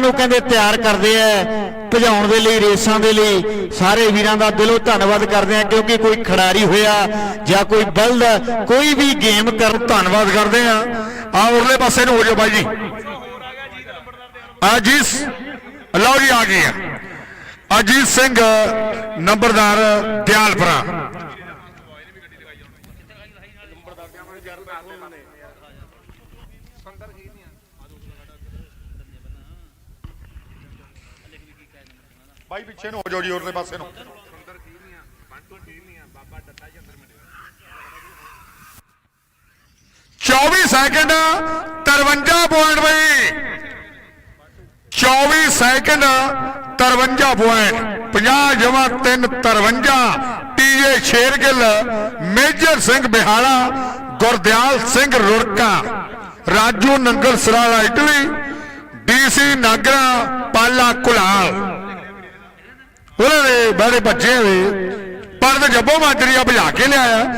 ਨੂੰ ਕਹਿੰਦੇ ਤਿਆਰ ਕਰਦੇ ਆ, ਭਜਾਉਣ ਦੇ ਲਈ, ਰੇਸਾਂ ਦੇ ਲਈ, ਸਾਰੇ ਵੀਰਾਂ ਦਾ ਦਿਲੋਂ ਧੰਨਵਾਦ ਕਰਦੇ ਆ, ਕਿਉਂਕਿ ਕੋਈ ਖਿਡਾਰੀ ਹੋਇਆ ਜਾਂ ਕੋਈ ਬਲਦ, ਕੋਈ ਵੀ ਗੇਮ ਕਰ ਧੰਨਵਾਦ ਕਰਦੇ ਆ। ਆ ਉਰਲੇ ਪਾਸੇ ਨੂੰ ਹੋ ਜਾਓ ਬਾਈ ਜੀ। ਅਜੀਤ ਲਓ ਜੀ, ਆ ਗਏ ਆ। ਅਜੀਤ ਸਿੰਘ, ਨੰਬਰਦਾਰ ਦਿਆਲਪੁਰਾ। ਬਾਈ ਪਿੱਛੇ ਨੂੰ ਹੋ ਜਾਓ ਜੀ ਉਰਲੇ ਪਾਸੇ ਨੂੰ। ਚੌਵੀ ਸੈਕਿੰਡ 53 ਪੁਆਇੰਟ ਬਈ। 24 ਸੈਕਿੰਡ 53 ਪੁਆਇੰਟ 50 ਜਮਾ 3 53 TA Shergill, Major Singh Bihala, Gurdial Singh Rurka, Raju Nangal Sarala, Italy DC Nagra, Pala Kulal. ਉਹਨਾਂ ਦੇ ਬਾਰੇ ਬੱਚੇ ਹੋਏ ਪਰ ਤੇ ਜੱਬੋ ਮਾਜਰੀਆ ਭਜਾ ਕੇ ਲਿਆਇਆ।